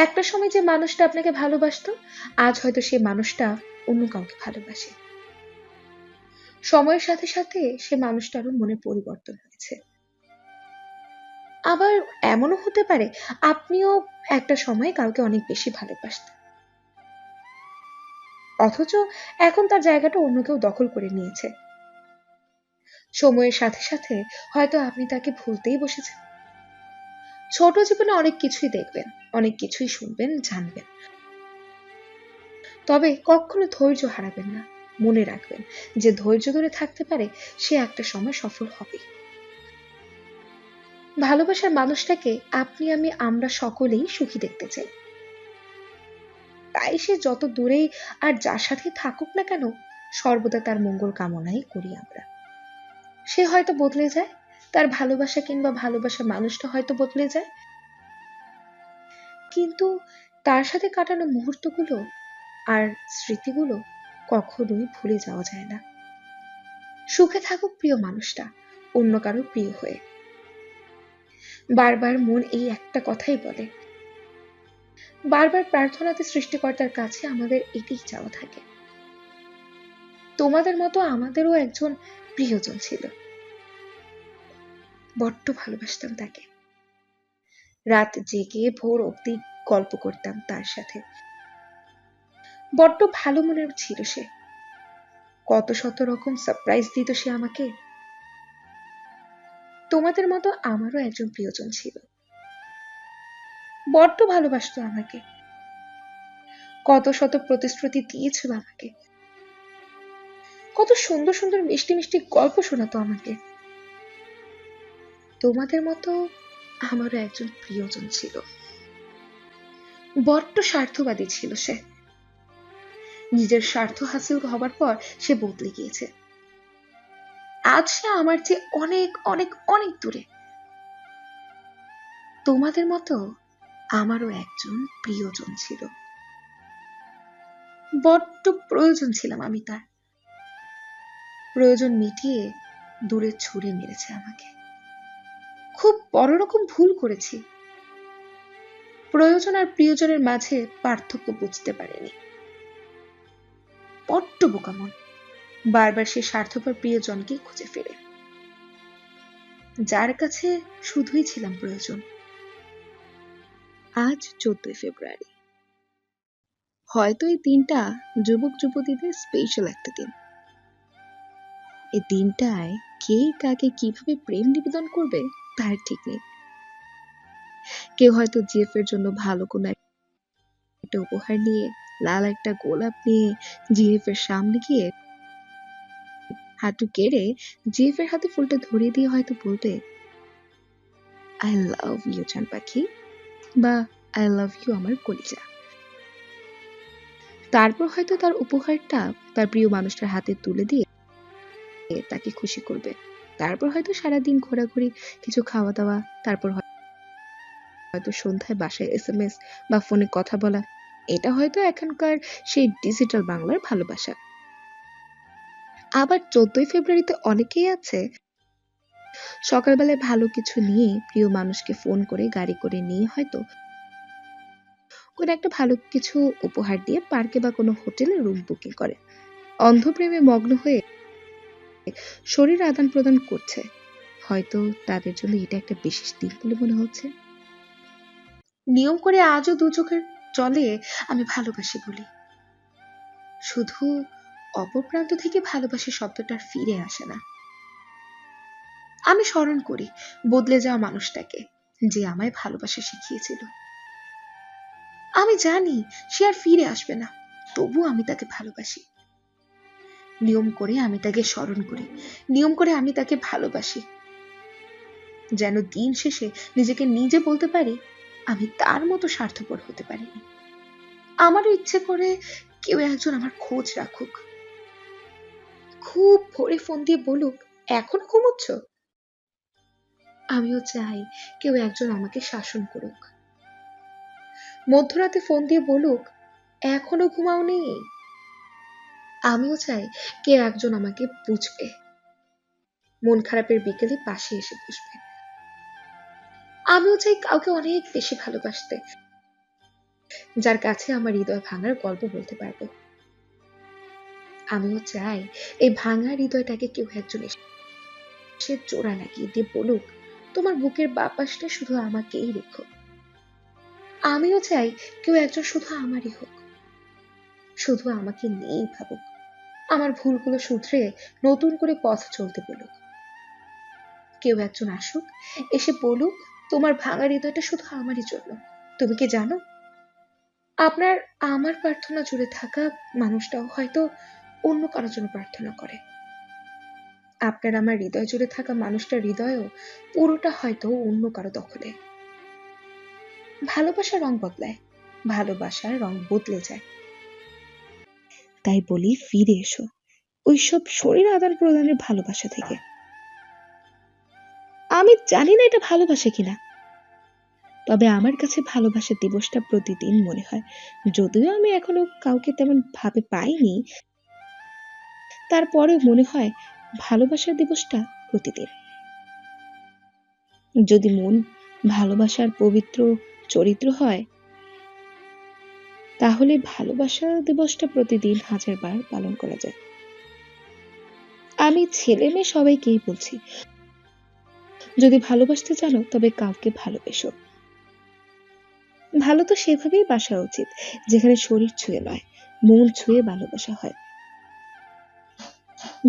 একটা সময় যে মানুষটা আপনাকে ভালোবাসতো, আজ হয়তো সেই মানুষটা অন্য কাউকে ভালোবাসে। সময়ের সাথে সাথে সে মানুষটারও মনে পরিবর্তন হয়েছে। আবার এমনও হতে পারে, আপনিও একটা সময় কাউকে অনেক বেশি ভালোবাসতেন। অথচ এখন তার জায়গাটা অন্য কেউ দখল করে নিয়েছে। সময়ের সাথে সাথে হয়তো আপনি তাকে ভুলতেই বসেছেন। ছোট জীবনে অনেক কিছুই দেখবেন, অনেক কিছুই শুনবেন, জানবেন। তবে কখনো ধৈর্য হারাবেন না, মনে রাখবেন যে ধৈর্য ধরে থাকতে পারে সে একটা সময় সফল হবে। ভালোবাসার মানুষটাকে আপনি, আমি, আমরা সকলেই সুখী দেখতে চাই। তাই সে যত দূরেই আর যার সাথে থাকুক না কেন, সর্বদা তার মঙ্গল কামনাই করি আমরা। সে হয়তো বদলে যায় তার ভালোবাসা কিংবা ভালোবাসার মানুষটা হয়তো বদলে যায়। কিন্তু তার সাথে কাটানো মুহূর্তগুলো আর স্মৃতিগুলো কখনোই ভুলে যাওয়া যায় না। সুখে থাকুক প্রিয় মানুষটা, অন্য কারও প্রিয় হয়ে। বারবার মন এই একটা কথাই বলে। বারবার প্রার্থনাতে সৃষ্টিকর্তার কাছে আমাদের এটাই চাওয়া থাকে। তোমাদের মতো আমাদেরও একজন প্রিয়জন ছিল। বড্ড ভালোবাসতাম তাকে। রাত জেগে ভোর অবধি গল্প করতাম তার সাথে। বড্ড ভালো মনের ছিল সে। কত শত রকম সারপ্রাইজ দিত সে আমাকে। তোমাদের মতো আমারও একজন প্রিয়জন ছিল। বড্ড ভালোবাসতো আমাকে। কত শত প্রতিশ্রুতি দিয়েছিল আমাকে। কত সুন্দর সুন্দর মিষ্টি মিষ্টি গল্প শোনাতো আমাকে। তোমাদের মতো আমারও একজন প্রিয়জন ছিল। বড্ড স্বার্থবাদী ছিল সে। নিজের স্বার্থ হাসিল হবার পর সে বদলে গিয়েছে। আজ সে আমার চেয়ে অনেক অনেক অনেক দূরে। তোমাদের মতো আমারও একজন প্রিয়জন ছিল। বড্ড প্রয়োজন ছিলাম আমি তার। প্রয়োজন মিটিয়ে দূরে ছুড়ে মেরেছে আমাকে। খুব বড় রকম ভুল করেছি। প্রয়োজন আর প্রিয়জনের মাঝে পার্থক্য বুঝতে পারেনি। বড্ড বোকামন বারবার সে স্বার্থপর প্রিয়জনকে খুঁজে ফেরে। যার কাছে শুধুই ছিলাম প্রয়োজন। আজ চোদ্দই ফেব্রুয়ারি। হয়তো এই দিনটা যুবক যুবতীদের স্পেশাল একটা দিন। এই দিনটায় কে কাকে কীভাবে প্রেম নিবেদন করবে তার ঠিক নেই। কেউ হয়তো জিএফ এর জন্য ভালো কোনো একটা উপহার নিয়ে, লাল একটা গোলাপ নিয়ে জিএফ এর সামনে গিয়ে হাঁটু কেড়ে জিএফ এর হাতে ফুলটা ধরিয়ে দিয়ে হয়তো বলবে আই লাভ ইউ চান পাখি, বা আই লাভ ইউ আমার কলিজা। তারপর হয়তো তার উপহারটা তার প্রিয় মানুষটার হাতে তুলে দিয়ে তাকে খুশি করবে। তারপর হয়তো সারাদিন ঘোরাঘুরি, কিছু খাওয়া দাওয়া তারপর হয়তো সন্ধ্যায় বাসায় এস এম এস বা ফোনে কথা বলা। এটা হয়তো এখনকার সেই ডিজিটাল বাংলার ভালোবাসা। আবার চোদ্দই ফেব্রুয়ারিতে অনেকেই আছে সকালবেলায় ভালো কিছু নিয়ে প্রিয় মানুষকে ফোন করে, গাড়ি করে নিয়ে হয়তো কোনো একটা ভালো কিছু উপহার দিয়ে পার্কে বা কোনো হোটেলে রুম বুকিং করে। অন্ধপ্রেমে মগ্ন হয়ে শরীর আদান প্রদান করছে। হয়তো তাদের জন্য এটা একটা বিশেষ দিন বলে মনে হচ্ছে। নিয়ম করে আজও দু চোখের জলে আমি ভালোবাসি বলি। শুধু অপর প্রান্ত থেকে ভালোবাসি শব্দটা ফিরে আসে না। আমি স্মরণ করি বদলে যাওয়া মানুষটাকে যে আমায় ভালোবাসা শিখিয়েছিল। আমি জানি সে আর ফিরে আসবে না তবু আমি তাকে ভালোবাসি। নিয়ম করে আমি তাকে স্মরণ করি। নিয়ম করে আমি তাকে ভালোবাসি। যেন দিন শেষে নিজেকে নিজে বলতে পারি, আমি তার মতো স্বার্থপর হতে পারিনি। আমারও ইচ্ছে করে কেউ একজন আমার খোঁজ রাখুক। খুব ভোরে ফোন দিয়ে বলুক, এখনও ঘুমোচ্ছ? আমিও চাই কেউ একজন আমাকে শাসন করুক। মধ্যরাতে ফোন দিয়ে বলুক, এখনও ঘুমাওনি? আমিও চাই কে একজন আমাকে বুঝবে। মন খারাপের বিকেলে পাশে এসে বসবে। আমিও চাই কাউকে অনেক বেশি ভালোবাসতে, যার কাছে আমার হৃদয় ভাঙার গল্প বলতে পারব। আমিও চাই এই ভাঙা হৃদয়টাকে কেউ একজন এসে, সে চোরা লাগিয়ে দিয়ে বলুক, তোমার বুকের বাপাসটা শুধু আমাকেই রেখো। আমিও চাই কেউ একজন শুধু আমারই হোক। শুধু আমাকে নিয়েই ভাবুক। আমার ভুলগুলো শুধরে নতুন করে পথ চলতে বলুক। কেউ একজন আসুক, এসে বলুক, তোমার ভাঙা হৃদয়টা শুধু আমারই জন্য। তুমি কি জানো? আপনার আমার প্রার্থনা জুড়ে থাকা মানুষটাও হয়তো অন্য কারোর জন্য প্রার্থনা করে। আপনার আমার হৃদয় জুড়ে থাকা মানুষটার হৃদয়ও পুরোটা হয়তো অন্য কারও দখলে। ভালোবাসার রং বদলায়, ভালোবাসার রং বদলে যায়। তাই বলি ফিরে এসো। ওইসব শরীর আদান প্রদানের ভালোবাসা থেকে। আমি জানি না এটা ভালোবাসা কিনা। তবে আমার কাছে ভালোবাসা দিবসটা প্রতিদিন মনে হয়। যদিও আমি এখনও কাউকে তেমন ভাবে পাইনি, তারপরেও মনে হয় ভালোবাসার দিবসটা প্রতিদিন। যদি মন ভালোবাসার পবিত্র চরিত্র হয় তাহলে ভালোবাসা দিবসটা প্রতিদিন হাজার বার পালন করা যায়। আমি ছেলে মেয়ে সবাইকেই বলছি, যদি ভালোবাসতে জানো, তবে কাউকে ভালোবেসো। ভালো তো সেভাবেই বাসা উচিত, যেখানে শরীর ছুঁয়ে নয়, মন ছুঁয়ে ভালোবাসা হয়।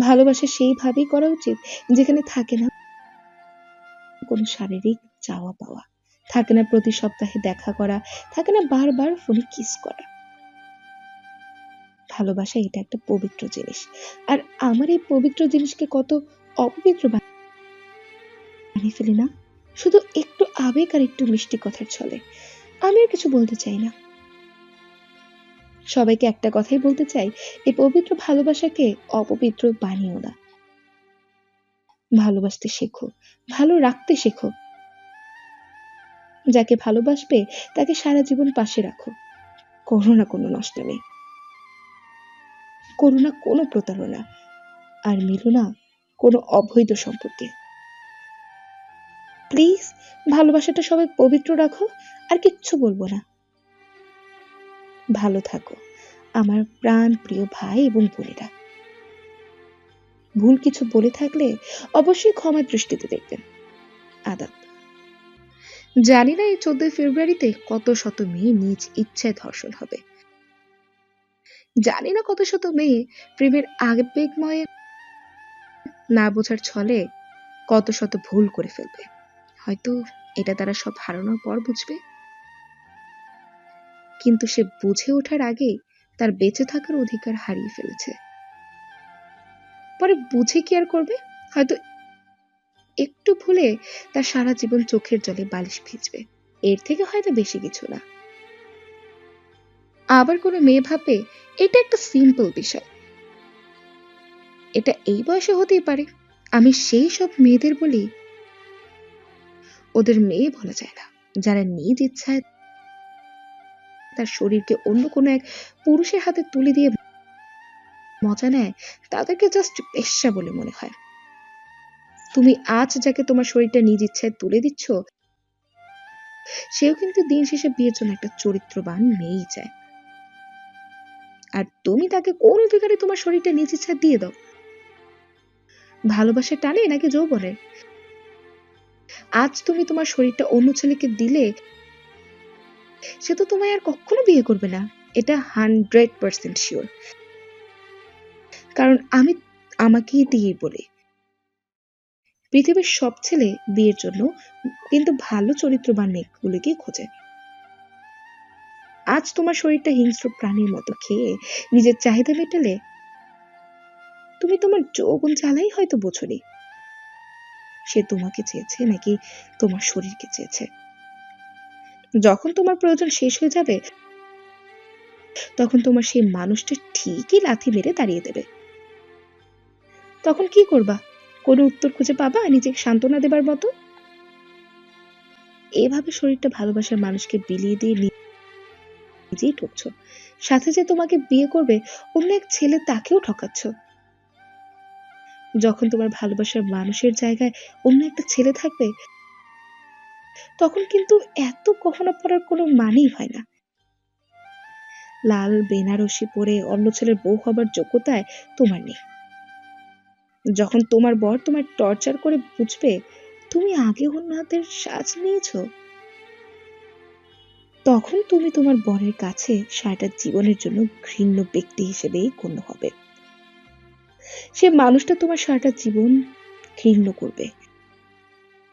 ভালোবাসা সেইভাবেই করা উচিত, যেখানে থাকে না কোনো শারীরিক চাওয়া পাওয়া থাকে না প্রতি সপ্তাহে দেখা করা, থাকে না বারবার ফোনে কিস করা। ভালোবাসা এটা একটা পবিত্র জিনিস। আর আমার এই পবিত্র জিনিসকে কত অপবিত্র ফেলি না? শুধু একটু আবেগ আর একটু মিষ্টি কথার ছলে। আমি আর কিছু বলতে চাই না। সবাইকে একটা কথাই বলতে চাই, এই পবিত্র ভালোবাসাকে অপবিত্র বানিও না। ভালোবাসতে শেখো, ভালো রাখতে শেখো যাকে ভালোবাসবে, তাকে সারা জীবন পাশে রাখো। করো না কোনো নষ্টামি করো না কোনো প্রতারণা আর মিলো না কোনো অবৈধ সম্পর্কে প্লিজ ভালোবাসাটা সবাই পবিত্র রাখো, আর কিচ্ছু বলব না। ভালো থাকো, আমার প্রাণ প্রিয় ভাই এবং বোনেরা। ভুল কিছু বলে থাকলে অবশ্যই ক্ষমা দৃষ্টিতে দেখবেন। আদাব। জানি না এই চোদ্দই ফেব্রুয়ারিতে কত শত মেয়ে নিজ ইচ্ছায় ধর্ষণ হবে। জানি না কত শত মেয়ে প্রেমের আবেগময় না বোঝার ছলে কত শত ভুল করে ফেলবে। হয়তো এটা তারা সব হারানোর পর বুঝবে। কিন্তু সে বুঝে ওঠার আগেই তার বেঁচে থাকার অধিকার হারিয়ে ফেলেছে। পরে বুঝে কি আর করবে? হয়তো একটু ভুলে তার সারা জীবন চোখের জলে বালিশ ভিজবে। এর থেকে হয়তো বেশি কিছু না। আবার কোনো মেয়ে ভাবে এটা একটা সিম্পল বিষয়। এটা এই বয়সে হতেই পারে। আমি সেই সব মেয়েদের বলি, ওদের মেয়ে বলা যায় না। যারা নিজ ইচ্ছায় তার শরীরকে অন্য কোনো এক পুরুষের হাতে তুলে দিয়ে মজা নেয়, তাদেরকে জাস্ট পেশা বলে মনে হয়। তুমি আজ যাকে তোমার শরীরটা নিজ ইচ্ছায় তুলে দিচ্ছ, সেও কিন্তু দিন শেষে বিয়ের জন্য একটা চরিত্রবান মেয়েই চায়। আর তুমি তাকে কোন অধিকারে তোমার শরীরটা নিজ ইচ্ছায় দিয়ে দাও? ভালোবাসা টানে নাকি যৌবনের আজ তুমি তোমার শরীরটা অন্য ছেলেকে দিলে, সে তো তোমায় আর কখনো বিয়ে করবে না। এটা হান্ড্রেড পার্সেন্ট শিওর। কারণ আমি আমাকেই দিয়ে বলি পৃথিবীর সব ছেলে বিয়ের জন্য কিন্তু ভালো চরিত্রবান মেয়েগুলিকে খোঁজে। আজ তোমার শরীরটা হিংস্র প্রাণীর মতো খেয়ে নিজের চাহিদা মেটালে তুমি তোমার যৌবন জ্বালাই হয়তো বোঝনি। সে তোমাকে চেয়েছে নাকি তোমার শরীরকে চেয়েছে? যখন তোমার প্রয়োজন শেষ হয়ে যাবে, তখন তোমার সেই মানুষটা ঠিকই লাথি মেরে দাঁড়িয়ে দেবে। তখন কি করবা? কোনো উত্তর খুঁজে পাবা নিজেকে সান্ত্বনা দেবার মতো? এভাবে শরীরটা ভালোবাসার মানুষকে বিলিয়ে দিয়ে নিজেই ঠকছ। সাথে যে তোমাকে বিয়ে করবে, অন্য এক ছেলে তাকেও ঠকাচ্ছ। যখন তোমার ভালোবাসার মানুষের জায়গায় অন্য একটা ছেলে থাকবে, তখন কিন্তু এত গহনা পড়ার কোনো মানেই হয় না। লাল বেনারসি পরে অন্য ছেলের বউ হবার যোগ্যতায় তোমার নেই। যখন তোমার বর তোমার টর্চার করে বুঝবে, তুমি আগে অন্য হাতের সাজ নিয়েছ? তখন তুমি তোমার বরের কাছে সারাটা জীবনের জন্য ঘৃণ্য ব্যক্তি হিসেবেই গণ্য হবে। সে মানুষটা তোমার সারাটা জীবন ঘৃণ্য করবে।